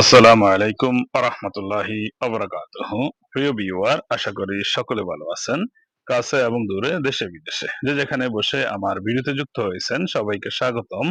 আসসালামু আলাইকুম আরহামতুল্লাহি আবরাকাতুহ প্রিয় ভিউয়ার, আশা করি সকলে ভালো আছেন, কাছে এবং দূরে, দেশে বিদেশে। যে যেখানে বসে আমার ভিডিওতে যুক্ত হয়েছেন, সবাইকে স্বাগতম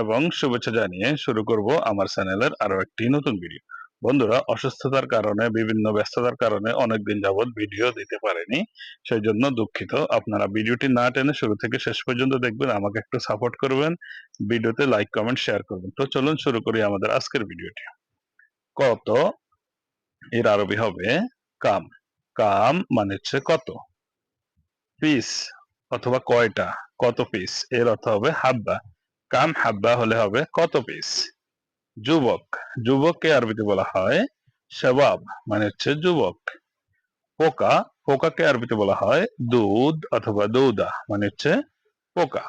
এবং শুভেচ্ছা জানিয়ে শুরু করব আমার চ্যানেলের আরও একটি নতুন ভিডিও। বন্ধুরা, অসুস্থতার কারণে, বিভিন্ন ব্যস্ততার কারণে অনেকদিন যাবৎ ভিডিও দিতে পারেনি। সেই জন্য দুঃখিত। আপনারা ভিডিওটি না টেনে শুরু থেকে শেষ পর্যন্ত দেখবেন, আমাকে একটু সাপোর্ট করবেন, ভিডিওতে লাইক কমেন্ট শেয়ার করবেন। তো চলুন শুরু করি আমাদের আজকের ভিডিওটি। কত? এর আরবি হবে কাম। কাম মানে হচ্ছে কত? পিস অথবা কয়টা? কত পিস এর অর্থ হবে হাব্বা। কাম হাব্বা হলে হবে কত পিস যুবক। যুবককে আরবিতে বলা হয় শাবাব মানে হচ্ছে যুবক। পোকা। পোকাকে আরবিতে বলা হয় দুধ অথবা দৌদা মানে হচ্ছে পোকা।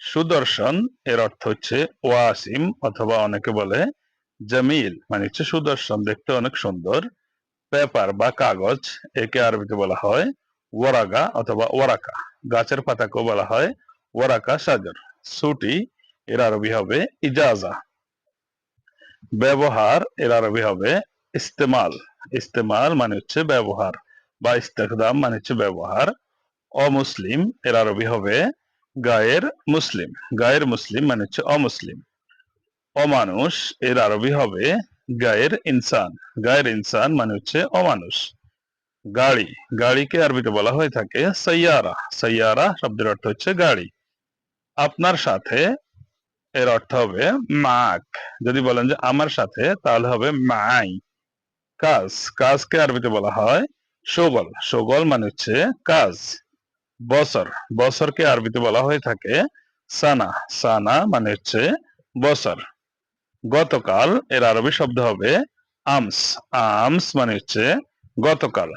সুদর্শন, এর অর্থ হচ্ছে ওয়াসিম, অথবা অনেকে বলে জামিল মানে হচ্ছে সুদর্শন, দেখতে অনেক সুন্দর। পেপার বা কাগজ, একে আরবিতে বলা হয় ওয়ারাগা অথবা ওয়ারাকা। গাছের পাতাকেও বলা হয় ওয়ারাকা সাজর। ছুটি এর আরবি হবে ইজাজা। ব্যবহার, এর আরবি হবে ইস্তেমাল। ইস্তেমাল মানে হচ্ছে ব্যবহার বা ইস্তেকদাম মানে হচ্ছে ব্যবহার। অমুসলিম, এর আরবি হবে গায়ের মুসলিম। গায়ের মুসলিম মানে হচ্ছে অমুসলিম। অমানুষ এর আরবি হবে গায়ের ইনসান। গায়ের ইনসান মানে হচ্ছে অমানুষ। গাড়ি। গাড়িকে আরবিতে বলা হয়ে থাকে সাইয়ারা। সাইয়ারা শব্দের অর্থ হচ্ছে গাড়ি। আপনার সাথে এর অর্থ হবে মাক। যদি বলেন যে আমার সাথে, তাহলে হবে মাই। কাজ। কাজকে আরবিতে বলা হয় সোগল। সোগল মানে হচ্ছে কাজ। বছর। বছরকে আরবিতে বলা হয়ে থাকে সানা। সানা মানে হচ্ছে বছর। গতকাল এর আরবি শব্দ হবে আমস। আমস মানে হচ্ছে গতকাল।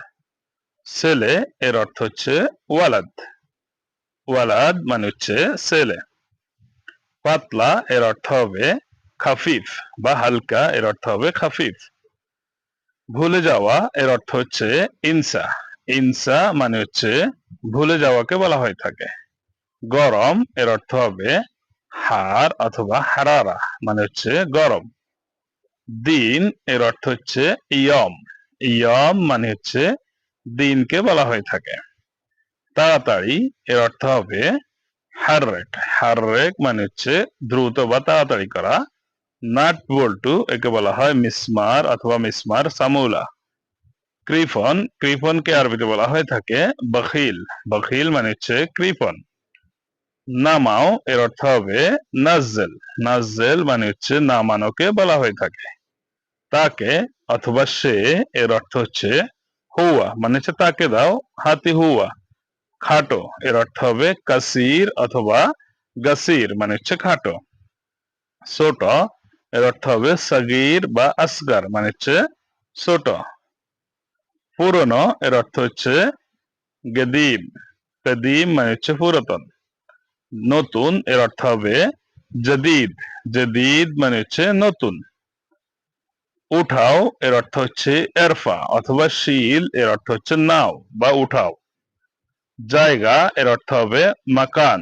ছেলে এর অর্থ হচ্ছে ওয়ালাদ। ওয়ালাদ মানে হচ্ছে ছেলে পাতলা এর অর্থ হবে খাফিফ বা হালকা এর অর্থ হবে খাফিফ। ভুলে যাওয়া এর অর্থ হচ্ছে ইনসা। ইনসা মানে হচ্ছে ভুলে যাওয়াকে বলা হয়ে থাকে। গরম এর অর্থ হবে হার অথবা হারারা মানে হচ্ছে গরম। দিন এর অর্থ হচ্ছে ইয়ম। ইয়ম মানে হচ্ছে দিনকে বলা হয়ে থাকে। তাড়াতাড়ি এর অর্থ হবে হাররেক। হাররেক মানে হচ্ছে দ্রুত বা তাড়াতাড়ি করা। নাট বল্টু একে বলা হয় মিসমার অথবা মিসমার সামুলা। ক্রিফন, ক্রিফনকে আরবিতে বলা হয়ে থাকে বখিল। বখিল মানে হচ্ছে ক্রিফন। নামাও, এর অর্থ হবে নাজেল নাজেল মানে হচ্ছে নামানোকে বলা হয়ে থাকে। তাকে অথবা সে, এর অর্থ হচ্ছে হুয়া মানে হচ্ছে তাকে দাও, হাতি হুয়া। খাটো, এর অর্থ হবে কাসির অথবা গাসির মানে হচ্ছে খাটো। ছোট, এর অর্থ হবে সাগির বা আসগার মানে হচ্ছে ছোট। পুরনো, এর অর্থ হচ্ছে গেদিম। গদিম মানে হচ্ছে পুরাতন। নতুন এর অর্থ হবে জদিদ। জদিদ মানে হচ্ছে নতুন। উঠাও এর অর্থ হচ্ছে এরফা অথবা শিল এর অর্থ হচ্ছে নাও বা উঠাও। জায়গা এর অর্থ হবে মাকান।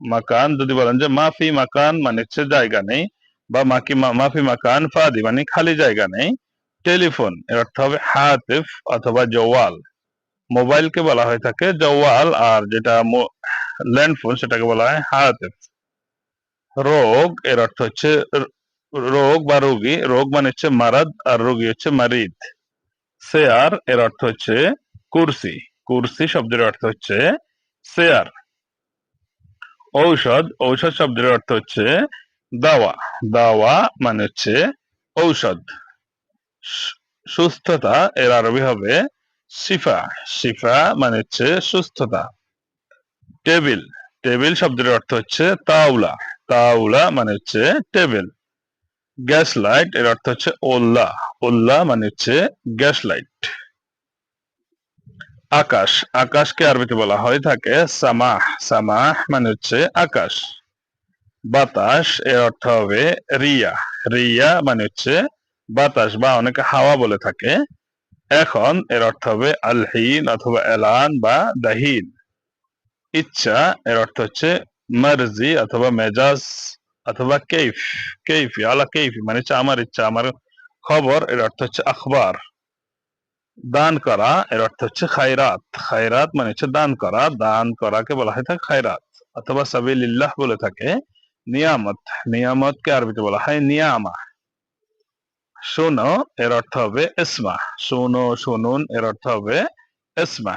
মাকান যদি বলেন যে মাফি মাকান মানে হচ্ছে জায়গা নেই বা মাকি মাফি মাকান ফাদি মানে খালি জায়গা নেই। টেলিফোন এর অর্থ হবে হাতিফ অথবা জওয়াল। মোবাইলকে বলা হয়ে থাকে জওয়াল আর যেটা ল্যান্ডফোন সেটাকে বলা হয় হাতিফ রোগ এর অর্থ হচ্ছে রোগ বা রোগী, রোগ মানে হচ্ছে মারাদ আর রোগী হচ্ছে মারিদ। শেয়ার এর অর্থ হচ্ছে কুরসি কুরসি শব্দের অর্থ হচ্ছে শেয়ার ঔষধ ঔষধ শব্দের অর্থ হচ্ছে দাওয়া দাওয়া মানে হচ্ছে ঔষধ। সুস্থতা এর আরবি হবে শিফা শিফা মানে হচ্ছে সুস্থতা। টেবিল টেবিল শব্দের অর্থ হচ্ছে তাওলা। তাওলা মানে হচ্ছে টেবিল গ্যাস লাইটের অর্থ হচ্ছে ওল্লা। ওল্লা মানে হচ্ছে গ্যাস লাইট আকাশ। আকাশকে আরবিতে বলা হয় থাকে সামাহ। সামাহ মানে হচ্ছে আকাশ। বাতাস এর অর্থ হবে রিয়া। রিয়া মানে হচ্ছে বাতাস বা অনেকে হাওয়া বলে থাকে। এখন এর অর্থ হবে আলহিন অথবা এলান বা দাহিন। ইচ্ছা, এর অর্থ হচ্ছে মার্জি অথবা মেজাজ অথবা কেইফ, কেইফি, আলা কেইফি মানে হচ্ছে আমার ইচ্ছা, আমার খবর, এর অর্থ হচ্ছে আখবার। দান করা, এর অর্থ হচ্ছে খায়রাত খায়রাত মানে হচ্ছে দান করা, দান করাকে বলা হয় থাকে খায়রাত, অথবা সাবিলিল্লাহ বলে থাকে নিয়ামত, নিয়ামতকে আরবিতে বলা হয় নিয়ামা। শোনো, এর অর্থ হবে ইসমা, শোনো, শুনুন, এর অর্থ হবে ইসমা।